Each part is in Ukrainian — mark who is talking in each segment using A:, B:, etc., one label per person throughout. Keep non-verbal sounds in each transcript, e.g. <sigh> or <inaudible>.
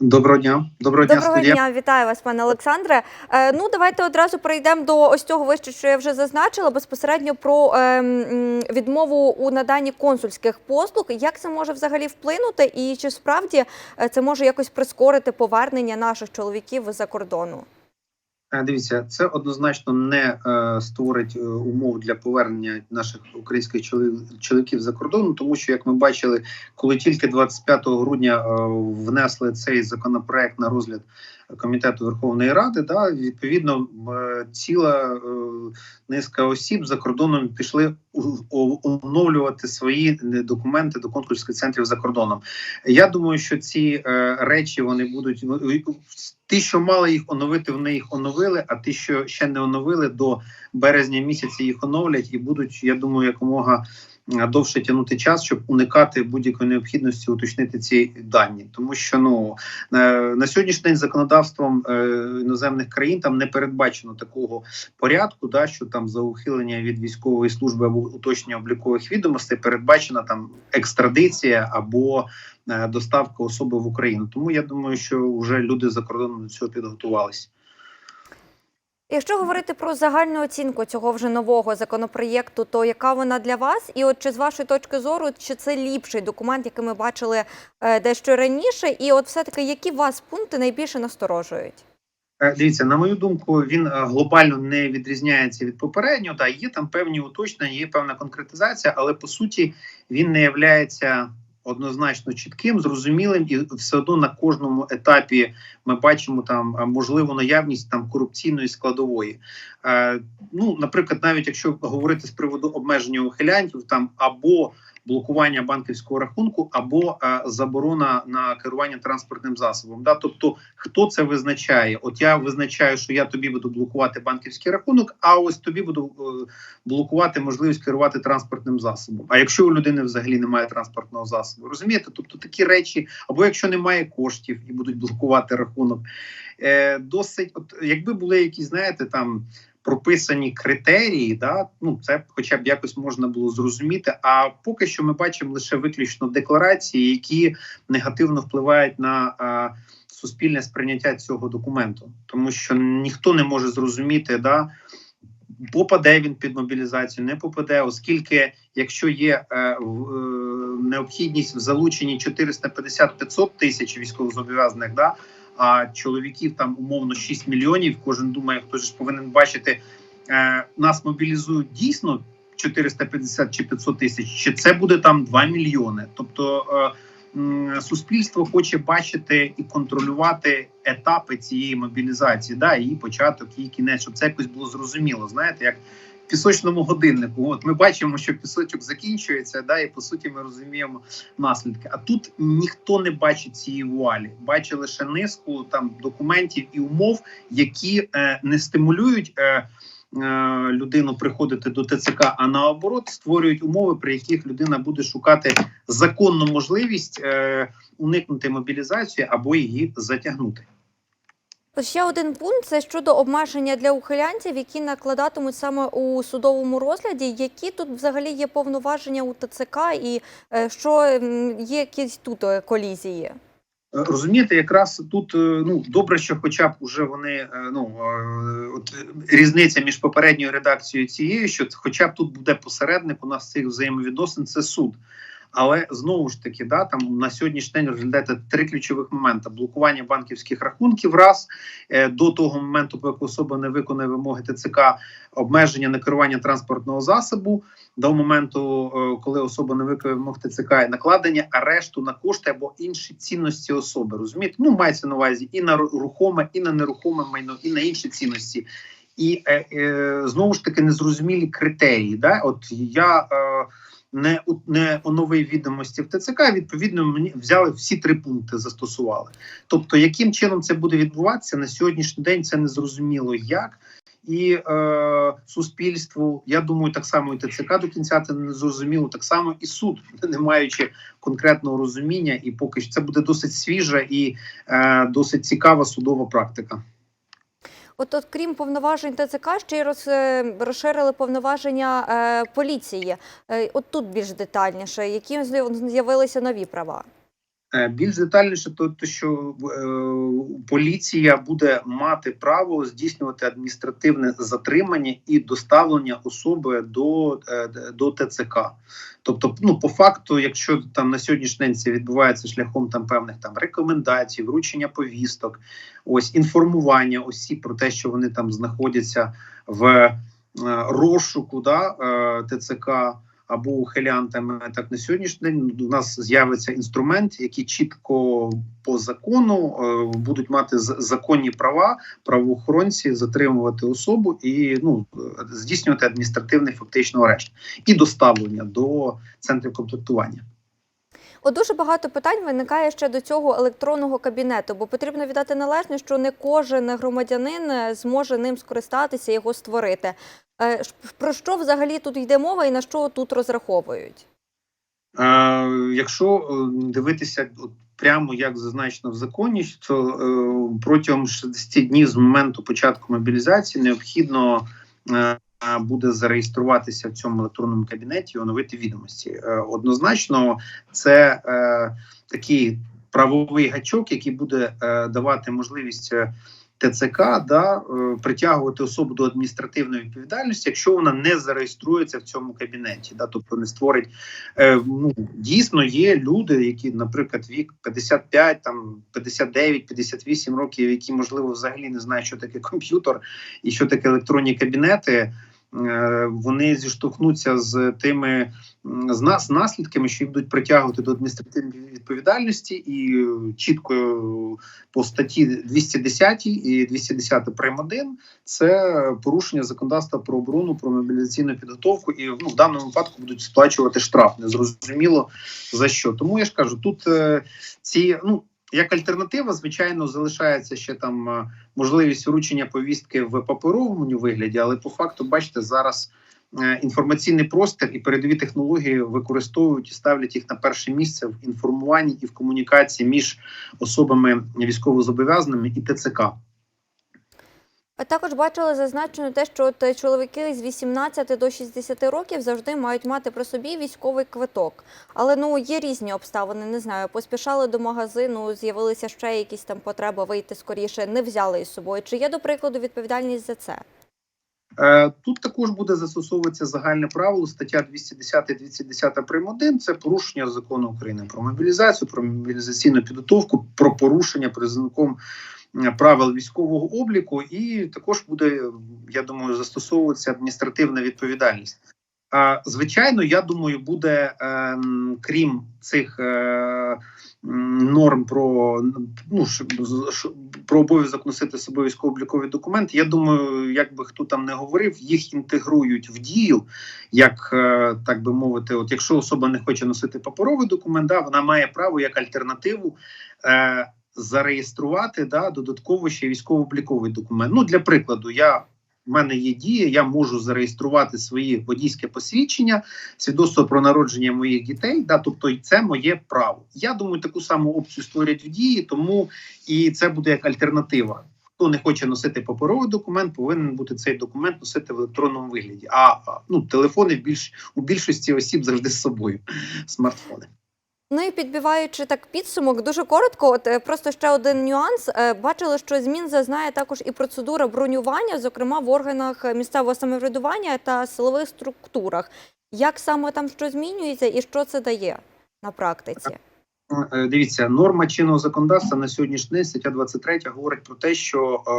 A: Доброго дня. Доброго дня,
B: Доброго дня, вітаю вас, пане Олександре. Е, ну, давайте одразу перейдемо до ось цього вище, що я вже зазначила, безпосередньо про е, відмову у наданні консульських послуг. Як це може взагалі вплинути, і чи справді е, це може якось прискорити повернення наших чоловіків за кордону?
A: Дивіться, це однозначно не е, створить е, умов для повернення наших українських чоловік чоловіків за кордону, тому що, як ми бачили, коли тільки 25 грудня е, внесли цей законопроект на розгляд комітету Верховної Ради, да, відповідно ціла е, низка осіб за кордоном пішли оновлювати свої е, документи до консульських центрів за кордоном. Я думаю, що ці е, речі вони будуть ну, ті, що мали їх оновити, вони їх оновили. А ті, що ще не оновили, до березня місяця їх оновлять і будуть, я думаю, якомога довше тягнути час, щоб уникати будь-якої необхідності уточнити ці дані, тому що ну е, на сьогоднішній день законодавством е, іноземних країн там не передбачено такого порядку, да що там за ухилення від військової служби або уточнення облікових відомостей передбачена там екстрадиція або е, доставка особи в Україну. Тому я думаю, що вже люди за кордоном до цього підготувалися.
B: Якщо говорити про загальну оцінку цього вже нового законопроєкту, то яка вона для вас? І от чи з вашої точки зору, чи це ліпший документ, який ми бачили е, дещо раніше? І от все-таки які вас пункти найбільше насторожують?
A: Е, Дивіться, на мою думку, він е, глобально не відрізняється від попереднього. Да, є там певні уточнення, є певна конкретизація, але по суті він не являється однозначно чітким, зрозумілим, і все одно на кожному етапі ми бачимо там можливу наявність там корупційної складової. Е, ну, наприклад, навіть якщо говорити з приводу обмеження ухилянтів, там або блокування банківського рахунку, або е, заборона на керування транспортним засобом. Да, тобто хто це визначає? От я визначаю, що я тобі буду блокувати банківський рахунок, а ось тобі буду е, блокувати можливість керувати транспортним засобом. А якщо у людини взагалі немає транспортного засобу, розумієте? Тобто такі речі, або якщо немає коштів і будуть блокувати рахунок, е, досить, от якби були якісь, знаєте, там. Прописані критерії, да ну це хоча б якось можна було зрозуміти. А поки що ми бачимо лише виключно декларації, які негативно впливають на а, суспільне сприйняття цього документу, тому що ніхто не може зрозуміти, да попаде він під мобілізацію, не попаде, оскільки якщо є е, е, необхідність в залученні 450-500 тисяч військовозобов'язаних, да а чоловіків там умовно 6 мільйонів. Кожен думає, хто ж повинен бачити, е, нас мобілізують дійсно 450 чи 500 тисяч, чи це буде там 2 мільйони. Тобто е, суспільство хоче бачити і контролювати етапи цієї мобілізації, да, її початок, її кінець, щоб це якось було зрозуміло. Знаєте, як пісочному годиннику. От ми бачимо, що пісочок закінчується, да, і по суті ми розуміємо наслідки. А тут ніхто не бачить цієї вуалі, бачить лише низку там документів і умов, які е, не стимулюють. Е, е, Людину приходити до ТЦК, а наоборот створюють умови, при яких людина буде шукати законну можливість е, уникнути мобілізації або її затягнути.
B: Ще один пункт це щодо обмеження для ухилянців, які накладатимуть саме у судовому розгляді. Які тут взагалі є повноваження у ТЦК, і е, що є якісь тут е, колізії?
A: Е, Розумієте, якраз тут ну добре, що хоча б уже вони ну от різниця між попередньою редакцією цією, що хоча б тут буде посередник у нас цих взаємовідносин, це суд. Але знову ж таки, да там на сьогоднішній день розглядаєте три ключових моменти: блокування банківських рахунків, раз е, до того моменту, поки особа не виконує вимоги ТЦК, обмеження на керування транспортного засобу до моменту, е, коли особа не виконує вимог ТЦК, і накладення арешту на кошти або інші цінності особи. Розумієте? Ну мається на увазі і на рухоме, і на нерухоме майно, і на інші цінності. І е, е, знову ж таки незрозумілі критерії. Да? От я е, не, не оновив відомості в ТЦК, відповідно, мені взяли всі три пункти, застосували. Тобто, яким чином це буде відбуватися на сьогоднішній день, це не зрозуміло як. І е, суспільству, я думаю, так само і ТЦК до кінця це не зрозуміло, так само і суд, <laughs> не маючи конкретного розуміння, і поки що це буде досить свіжа і е, досить цікава судова практика.
B: От, от крім повноважень ТЦК, ще й роз, е, розширили повноваження е, поліції. Е, от тут більш детальніше, які з'яв- з'явилися нові права.
A: Е, Більш детальніше, то, то що е, поліція буде мати право здійснювати адміністративне затримання і доставлення особи до, е, до ТЦК. Тобто, ну по факту, якщо там на сьогоднішній день це відбувається шляхом там певних там рекомендацій, вручення повісток, ось інформування осіб про те, що вони там знаходяться в е, розшуку, да, е, ТЦК або ухилянтами, так на сьогоднішній день у нас з'явиться інструмент, який чітко по закону е, будуть мати законні права правоохоронці затримувати особу і ну здійснювати адміністративний фактично арешт і доставлення до центрів комплектування.
B: От дуже багато питань виникає ще до цього електронного кабінету, бо потрібно віддати належне, що не кожен громадянин е, зможе ним скористатися, його створити. Е, Про що взагалі тут йде мова і на що тут розраховують?
A: Е, якщо е, дивитися прямо як зазначено в законі, то протягом 60 днів з моменту початку мобілізації необхідно буде зареєструватися в цьому електронному кабінеті і оновити відомості. Однозначно, це такий правовий гачок, який буде давати можливість. ТЦК да е, притягувати особу до адміністративної відповідальності, якщо вона не зареєструється в цьому кабінеті, да, тобто не створить е, ну дійсно є люди, які, наприклад, вік 55, там 59, 58 років, які можливо взагалі не знають, що таке комп'ютер і що таке електронні кабінети. Е, Вони зіштовхнуться з тими з нас наслідками, що їх будуть притягувати до адміністративної відповідальності, і е, чітко по статті 210 і 210 прим. 1 це порушення законодавства про оборону, про мобілізаційну підготовку, і ну, в даному випадку будуть сплачувати штраф. Незрозуміло за що. Тому я ж кажу, тут е, ці ну. Як альтернатива, звичайно, залишається ще там е, можливість вручення повістки в паперовому вигляді, але по факту, бачите, зараз е, інформаційний простір і передові технології використовують і ставлять їх на перше місце в інформуванні і в комунікації між особами військовозобов'язаними і ТЦК.
B: А також бачили зазначено те, що от е, чоловіки з 18 до 60 років завжди мають мати при собі військовий квиток. Але ну є різні обставини. Не знаю, поспішали до магазину, з'явилися ще якісь там потреби вийти скоріше, не взяли із собою. Чи є до прикладу відповідальність за це?
A: Е, Тут також буде застосовуватися загальне правило стаття 210 210 прим. 1 – це порушення закону України про мобілізацію, про мобілізаційну підготовку, про порушення призовником правил військового обліку, і також буде, я думаю, застосовуватися адміністративна відповідальність. А звичайно, я думаю, буде ем, крім цих е, норм про ну про обов'язок носити з собою військово-облікові документи. Я думаю, як би хто там не говорив, їх інтегрують в дію, як е, так би мовити, от якщо особа не хоче носити паперовий документ, да, вона має право як альтернативу. Зареєструвати да додатково ще військово-обліковий документ. Ну для прикладу, я в мене є дія, я можу зареєструвати свої водійське посвідчення, свідоцтво про народження моїх дітей. Да, тобто це моє право. Я думаю, таку саму опцію створять в дії, тому і це буде як альтернатива. Хто не хоче носити паперовий документ, повинен бути цей документ носити в електронному вигляді. А, ну телефони більш у більшості осіб завжди з собою. <laughs> Смартфони.
B: Ну і підбиваючи так підсумок, дуже коротко, от е, просто ще один нюанс. Е, Бачили, що змін зазнає також і процедура бронювання, зокрема в органах місцевого самоврядування та силових структурах. Як саме там що змінюється і що це дає на практиці?
A: Е, Дивіться, норма чинного законодавства на сьогоднішній день стаття 23 говорить про те, що е,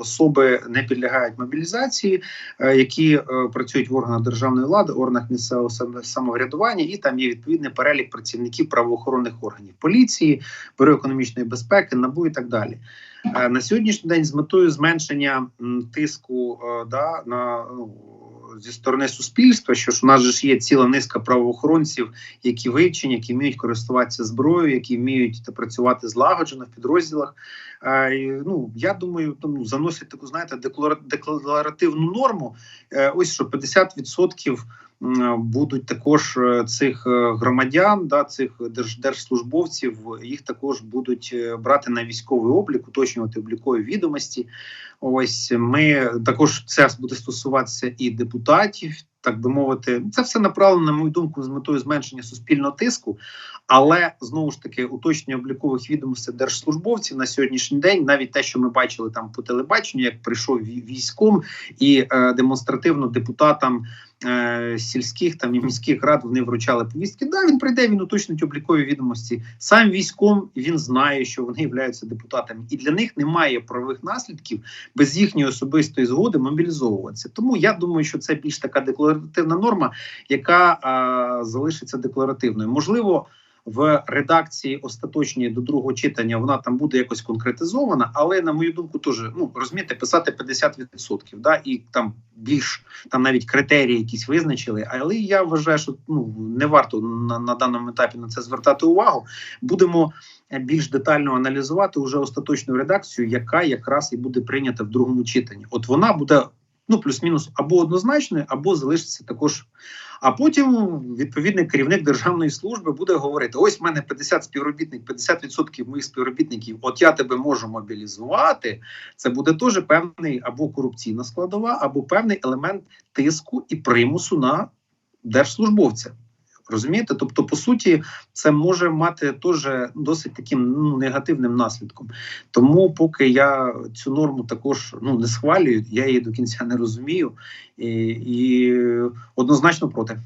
A: особи не підлягають мобілізації, е, які працюють в органах державної влади, органах місцевого самоврядування, і там є відповідний перелік працівників правоохоронних органів поліції, бюро економічної безпеки, набу і так далі. На сьогоднішній день з метою зменшення тиску да, на ну, зі сторони суспільства, що ж у нас же ж є ціла низка правоохоронців, які вивчені, які вміють користуватися зброєю, які вміють та працювати злагоджено в підрозділах. Е, ну я думаю, ну заносять таку, знаєте, деклара- декларативну норму. Е, ось що 50% м, будуть також е, цих е, громадян, да, цих держ, держслужбовців, їх також будуть е, брати на військовий облік, уточнювати облікові відомості. Ось ми також це буде стосуватися і депутатів, так би мовити, це все направлено, на мою думку, з метою зменшення суспільного тиску. Але знову ж таки, уточнення облікових відомостей держслужбовців на сьогоднішній день, навіть те, що ми бачили там по телебаченню, як прийшов військом і е, демонстративно депутатам е, сільських там і міських рад вони вручали повістки. Да, він прийде, він уточнить облікові відомості. Сам військом він знає, що вони являються депутатами, і для них немає правових наслідків без їхньої особистої згоди мобілізовуватися. Тому я думаю, що це більш така декларативна норма, яка а, залишиться декларативною. Можливо. В редакції остаточній до другого читання вона там буде якось конкретизована, але на мою думку, теж ну розумієте, писати 50%, да, і там більш там навіть критерії якісь визначили. Але я вважаю, що ну не варто на, на даному етапі на це звертати увагу. Будемо е, більш детально аналізувати уже остаточну редакцію, яка якраз і буде прийнята в другому читанні. От вона буде ну плюс-мінус або однозначною, або залишиться також. А потім відповідний керівник державної служби буде говорити: ось в мене 50 співробітників, 50% моїх співробітників. От я тебе можу мобілізувати. Це буде теж певний або корупційна складова, або певний елемент тиску і примусу на держслужбовця. Розумієте? Тобто, по суті, це може мати теж досить таким ну, негативним наслідком. Тому, поки я цю норму також ну не схвалюю, я її до кінця не розумію і, і однозначно проти.